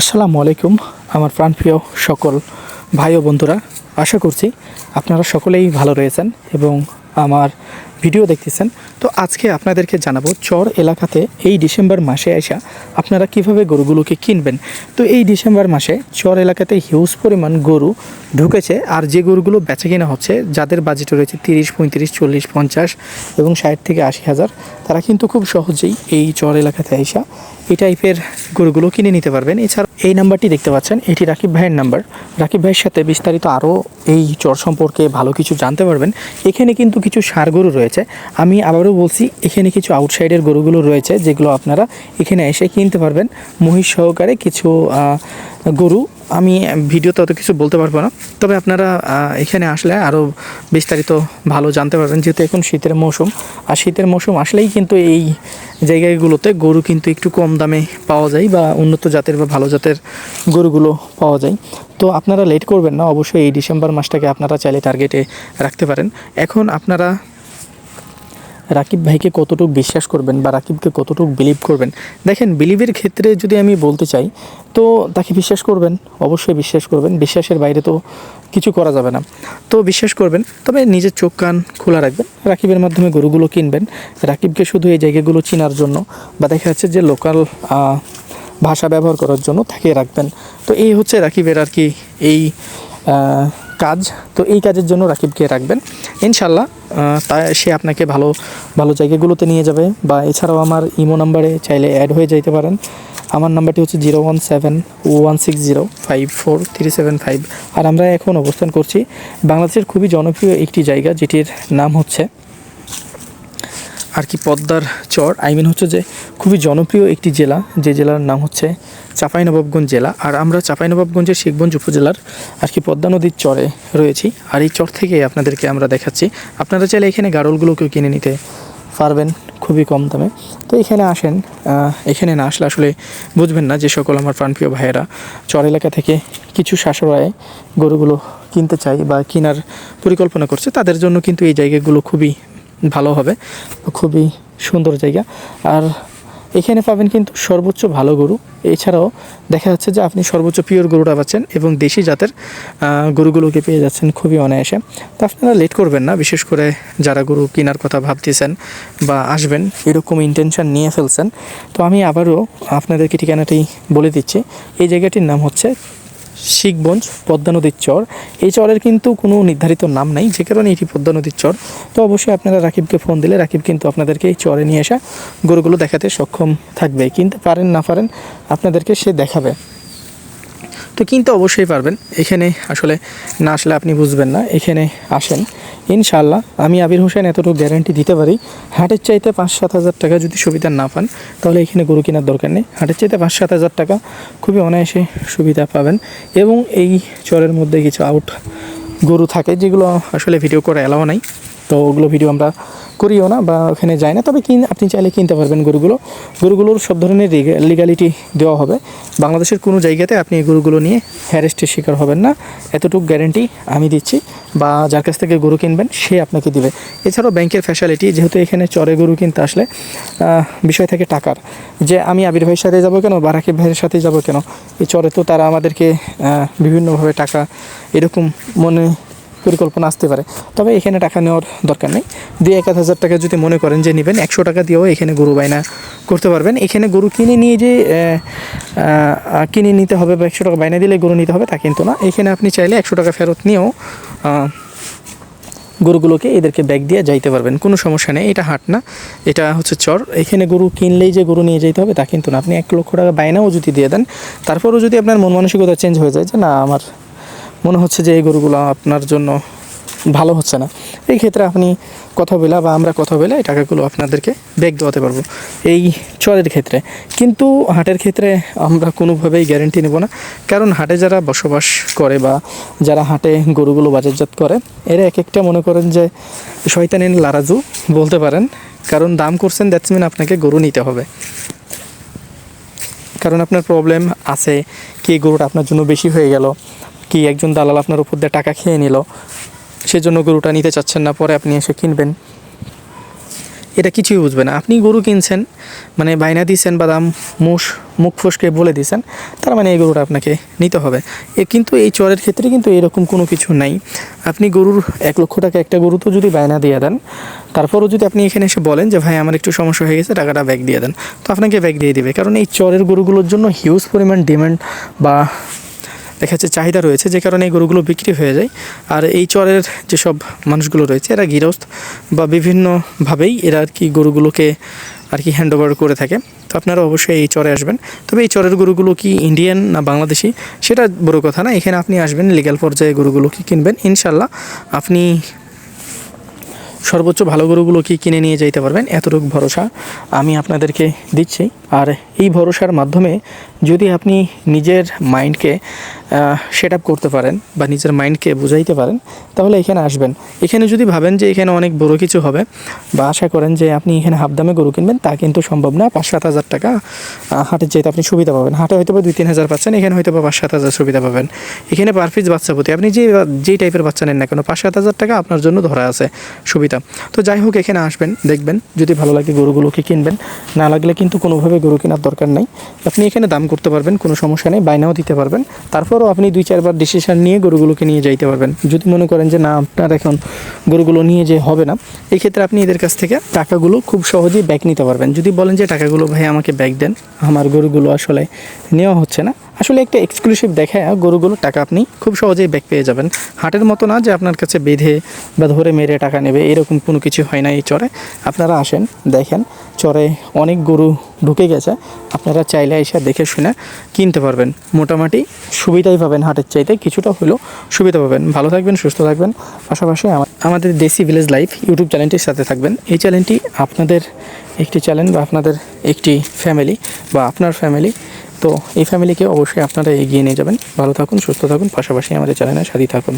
আসসালামু আলাইকুম, আমার প্রাণপ্রিয় সকল ভাই ও বন্ধুরা। আশা করছি আপনারা সকলেই ভালো রয়েছেন এবং আমার ভিডিও দেখতেছেন, তো আজকে আপনাদেরকে জানাব চর এলাকাতে এই ডিসেম্বর মাসে আসা আপনারা কীভাবে গরুগুলোকে কিনবেন। তো এই ডিসেম্বর মাসে চর এলাকাতে হিউজ পরিমাণ গরু ঢুকেছে আর যে গরুগুলো বেচে কেনা হচ্ছে, যাদের বাজেট রয়েছে তিরিশ, পঁয়ত্রিশ, চল্লিশ, পঞ্চাশ এবং ষাট থেকে আশি হাজার, তারা কিন্তু খুব সহজেই এই চর এলাকাতে আসা এই টাইপের গরুগুলো কিনে নিতে পারবেন। এছাড়া এই নাম্বারটি দেখতে পাচ্ছেন, এটি রাকিব ভাইয়ের নাম্বার। রাকিব ভাইয়ের সাথে বিস্তারিত আরও এই চর সম্পর্কে ভালো কিছু জানতে পারবেন। এখানে কিন্তু কিছু সার গরু রয়েছে। আমি আবারও বলছি, এখানে কিছু আউটসাইডের গরুগুলো রয়েছে, যেগুলো আপনারা এখানে এসে কিনতে পারবেন। মহিষ সহকারে কিছু গরু। আমি ভিডিওতে অত কিছু বলতে পারব না। তবে আপনারা এখানে আসলে আরও বিস্তারিত ভালো জানতে পারবেন, যেহেতু এখন শীতের মৌসুম। আর শীতের মৌসুম আসলেই কিন্তু এই জায়গাগুলোতে গরু কিন্তু একটু কম দামে পাওয়া যায় বা উন্নত জাতের বা ভালো জাতের গরুগুলো পাওয়া যায়। তো আপনারা লেট করবেন না, অবশ্যই এই ডিসেম্বর মাসটাকে আপনারা চাইলে টার্গেটে রাখতে পারেন। এখন আপনারা রাকিব ভাইকে কতটুকু বিশ্বাস করবেন বা রাকিবকে কতটুকু বিলিভ করবেন? দেখেন বিলিভের ক্ষেত্রে যদি আমি বলতে চাই, তো তাকে বিশ্বাস করবেন, অবশ্যই বিশ্বাস করবেন, বিশ্বাসের বাইরে তো কিছু করা যাবে না। তো বিশ্বাস করবেন, তবে নিজের চোখ, কান খোলা রাখবেন, রাকিবের মাধ্যমে গরুগুলো কিনবেন। রাকিবকে শুধু এই জায়গাগুলো চেনার জন্য বা দেখা যাচ্ছে যে লোকাল ভাষা ব্যবহার করার জন্য তাকে রাখবেন। তো এই হচ্ছে রাকিবের আর কি এই কাজ, তো এই কাজের জন্য রাকিবকে রাখবেন। ইনশাল্লাহ তা সে আপনাকে ভালো ভালো জায়গাগুলোতে নিয়ে যাবে। বা এছাড়াও আমার ইমো নাম্বারে চাইলে অ্যাড হয়ে যাইতে পারেন। আমার নাম্বারটি হচ্ছে zero one seven one six zero five four three seven five. আর আমরা এখন অবস্থান করছি বাংলাদেশের খুবই জনপ্রিয় একটি জায়গা, যেটির নাম হচ্ছে আর কি পদ্মার চর। আই মিন হচ্ছে যে খুবই জনপ্রিয় একটি জেলা, যে জেলার নাম হচ্ছে চাঁপাইনবাবগঞ্জ জেলা। আর আমরা চাঁপাইনবাবগঞ্জের শিখগঞ্জ উপজেলার আর কি পদ্মা নদীর চরে রয়েছি। আর এই চর থেকে আপনাদেরকে আমরা দেখাচ্ছি। আপনারা চাইলে এখানে গাড়লগুলোকেও কিনে নিতে পারবেন খুবই কম দামে। তো এখানে আসেন এখানে না আসলে আসলে বুঝবেন না যে সকল আমার প্রাণপ্রিয় ভাইয়েরা চর এলাকা থেকে কিছু শাসরায় গরুগুলো কিনতে চাই বা কেনার পরিকল্পনা করছে। তাদের জন্য কিন্তু এই জায়গাগুলো খুবই ভালো হবে, খুবই সুন্দর জায়গা। আর এখানে পাবেন কিন্তু সর্বোচ্চ ভালো গরু। এছাড়াও দেখা যাচ্ছে যে আপনি সর্বোচ্চ পিওর গরুটা পাচ্ছেন এবং দেশি জাতের গরুগুলোকে পেয়ে যাচ্ছেন খুবই অনায়াসে। তা আপনারা লেট করবেন না, বিশেষ করে যারা গরু কেনার কথা ভাবতেছেন বা আসবেন, এরকম ইন্টেনশন নিয়ে ফেলছেন। তো আমি আবারও আপনাদেরকে ঠিকানাটি বলে দিচ্ছি। এই জায়গাটির নাম হচ্ছে শিখগঞ্জ পদ্মা নদীর চর। এই চরের কিন্তু কোনো নির্ধারিত নাম নাই, যে কারণে এটি পদ্মা নদীর চর। তো অবশ্যই আপনারা রাকিবকে ফোন দিলে রাকিব কিন্তু আপনাদেরকে এই চরে নিয়ে আসা গরুগুলো দেখাতে সক্ষম থাকবে। কিন্তু পারেন না পারেন, আপনাদেরকে সে দেখাবে। তো কিন্তু অবশ্যই পারবেন। এখানে আসলে না আসলে আপনি বুঝবেন না, এখানে আসেন। ইনশাল্লাহ আমি আবির হোসেন এতটুকু গ্যারান্টি দিতে পারি, হাটের চাইতে পাঁচ সাত হাজার টাকা যদি সুবিধা না পান, তাহলে এখানে গরু কেনার দরকার নেই। হাটের চাইতে পাঁচ সাত হাজার টাকা খুবই অনায়াসে সুবিধা পাবেন এবং এই চরের মধ্যে কিছু আউট গরু থাকে যেগুলো আসলে ভিডিও করে এলাও নাই। তো ওগুলো ভিডিও আমরা করিও না বা ওখানে যায় না। তবে কিন আপনি চাইলে কিনতে পারবেন গরুগুলো। গরুগুলোর সব ধরনের লিগালিটি দেওয়া হবে। বাংলাদেশের কোনো জায়গাতে আপনি এই গরুগুলো নিয়ে হ্যারেস্টের শিকার হবেন না। এতটুকু গ্যারেন্টি আমি দিচ্ছি বা যার কাছ থেকে গরু কিনবেন, সে আপনাকে দিবে। এছাড়াও ব্যাংকের ফ্যাসিলিটি যেহেতু এখানে চরে গরু কিনতে আসলে বিষয় থাকে টাকার। যে আমি আবির ভাইয়ের সাথে যাব কেন বা রাকিব ভাইয়ের সাথে যাব কেন? এই চরে তো তারা আমাদেরকে বিভিন্নভাবে টাকা এরকম মনে পরিকল্পনা আসতে পারে। তবে এখানে টাকা নেওয়ার দরকার নেই। দুই এক হাজার টাকা যদি মনে করেন যে নেবেন, একশো টাকা দিয়েও এখানে গরু বায়না করতে পারবেন। এখানে গরু কিনে নিয়ে যে কিনে নিতে হবে বা একশো টাকা বায়না দিলে গরু নিতে হবে তা কিন্তু না। এখানে আপনি চাইলে একশো টাকা ফেরত নিয়েও গরুগুলোকে এদেরকে ব্যাগ দিয়ে যাইতে পারবেন। কোনো সমস্যা নেই, এটা হাট না, এটা হচ্ছে চর। এখানে গরু কিনলেই যে গরু নিয়ে যেতে হবে তা কিন্তু না। আপনি এক লক্ষ টাকা বায়নাও যদি দিয়ে দেন, তারপরও যদি আপনার মন মানসিকতা চেঞ্জ হয়ে যায় যে না, আমার মনে হচ্ছে যে এই গরুগুলো আপনার জন্য ভালো হচ্ছে না। এই ক্ষেত্রে আপনি কথা বলে বা আমরা কথা বলে এই টাকাগুলো আপনাদেরকে ব্যাগ দেওয়াতে পারব এই চরের ক্ষেত্রে। কিন্তু হাটের ক্ষেত্রে আমরা কোনোভাবেই গ্যারেন্টি নেব না। কারণ হাটে যারা বসবাস করে বা যারা হাটে গরুগুলো বাজারজাত করে, এরা এক একটা মনে করেন যে শয়তানের লারাজু বলতে পারেন। কারণ দাম করছেন দ্যাটস মিন আপনাকে গরু নিতে হবে। কারণ আপনার প্রবলেম আছে, কি গরুটা আপনার জন্য বেশি হয়ে গেল। কি একজন দালাল আপনার উপর দিয়ে টাকা খেয়ে নিল? সেজন্য গরুটা নিতে চাচ্ছেন না, পরে আপনি এসে কিনবেন। এটা কিছুই বুঝবে না। আপনি গরু কিনছেন মানে বাইনা দিয়েছেন বা দাম মুখ মুখ ফসকে বলে দিয়েছেন তার মানে এই গরুটা আপনাকে নিতে হবে। এ কিন্তু এই চরের ক্ষেত্রে কিন্তু এরকম কোনো কিছু নাই। আপনি গরুর এক লক্ষ টাকা একটা গরু তো যদি বায়না দিয়ে দেন, তারপরও যদি আপনি এখানে এসে বলেন যে, ভাই, আমার একটু সমস্যা হয়ে গেছে, টাকাটা ব্যাগ দিয়ে দেন। তো আপনাকে ব্যাগ দিয়ে দেবে। কারণ এই চরের গরুগুলোর জন্য হিউজ পরিমাণ ডিমান্ড বা দেখা যাচ্ছে চাহিদা রয়েছে, যে কারণে এই গরুগুলো বিক্রি হয়ে যায়। আর এই চরের যেসব মানুষগুলো রয়েছে, এরা গৃহস্থ বা বিভিন্নভাবেই এরা আর কি গরুগুলোকে আর কি হ্যান্ড ওভার করে থাকে। তো আপনারা অবশ্যই এই চরে আসবেন। তবে এই চরের গরুগুলো কি ইন্ডিয়ান না বাংলাদেশি? সেটা বড় কথা না, এখানে আপনি আসবেন লিগ্যাল পর্যায়ে গরুগুলো কি কিনবেন ইনশাল্লাহ আপনি সর্বোচ্চ ভালো গরুগুলো কি কিনে নিয়ে যাইতে পারবেন? এতটুকু ভরসা আমি আপনাদেরকে দিচ্ছি। আর এই ভরসার মাধ্যমে যদি আপনি নিজের মাইন্ডকে সেট আপ করতে পারেন বা নিজের মাইন্ডকে বুঝাইতে পারেন, তাহলে এখানে আসবেন। এখানে যদি ভাবেন যে এখানে অনেক বড় কিছু হবে বা আশা করেন যে আপনি এখানে হাফ দামে গরু কিনবেন, তা কিন্তু সম্ভব না। পাঁচ সাত হাজার টাকা হাটের চাইতে আপনি সুবিধা পাবেন। হাটে হয়তো বা দুই তিন হাজার পাচ্ছেন, এখানে হয়তো বা পাঁচ সাত হাজার সুবিধা পাবেন। এখানে পার পিস বাচ্চা প্রতি, আপনি যে যেই টাইপের বাচ্চা নেন না কেন পাঁচ সাত হাজার টাকা আপনার জন্য ধরা আছে সুবিধা তো যাই হোক, এখানে আসবেন, দেখবেন, যদি ভালো লাগে গরুগুলোকে কিনবেন। না লাগলে কিন্তু কোনোভাবে গরু কেনার দরকার নাই। আপনি এখানে দাম করতে পারবেন, কোনো সমস্যা নেই বায়নাও দিতে পারবেন। তারপরও আপনি দুই, চারবার ডিসিশন নিয়ে গরুগুলোকে নিয়ে যাইতে পারবেন। যদি মনে করেন যে, না, আপনার এখন গরুগুলো নিয়ে যে হবে না এই ক্ষেত্রে আপনি এদের কাছ থেকে টাকাগুলো খুব সহজেই ব্যাক নিতে পারবেন। যদি বলেন যে, টাকাগুলো ভাই আমাকে ব্যাক দেন, আমার গরুগুলো আসলে নেওয়া হচ্ছে না আসলে একটা এক্সক্লুসিভ দেখায় গরুগুলো, টাকা আপনি খুব সহজেই ব্যাক পেয়ে যাবেন। হাটের মতো না যে আপনার কাছে বেঁধে বা ধরে মেরে টাকা নেবে, এরকম কোনো কিছু হয় না এই চরে। আপনারা আসেন, দেখেন, চরে অনেক গরু ঢুকে গেছে। আপনারা চাইলে এসে দেখে শুনে কিনতে পারবেন। মোটামুটি সুবিধাই পাবেন হাটের চাইতে, কিছুটা হলেও সুবিধা পাবেন। ভালো থাকবেন, সুস্থ থাকবেন। পাশাপাশি আমা- আমাদের দেশি ভিলেজ লাইফ ইউটিউব চ্যানেলটির সাথে থাকবেন। এই চ্যানেলটি আপনাদের একটি চ্যানেল বা আপনাদের একটি ফ্যামিলি বা আপনার ফ্যামিলি তো এই ফ্যামিলিকে অবশ্যই আপনারা এগিয়ে নিয়ে যাবেন। ভালো থাকুন, সুস্থ থাকুন, পাশাপাশি আমাদের চ্যানেলে সাথে থাকুন।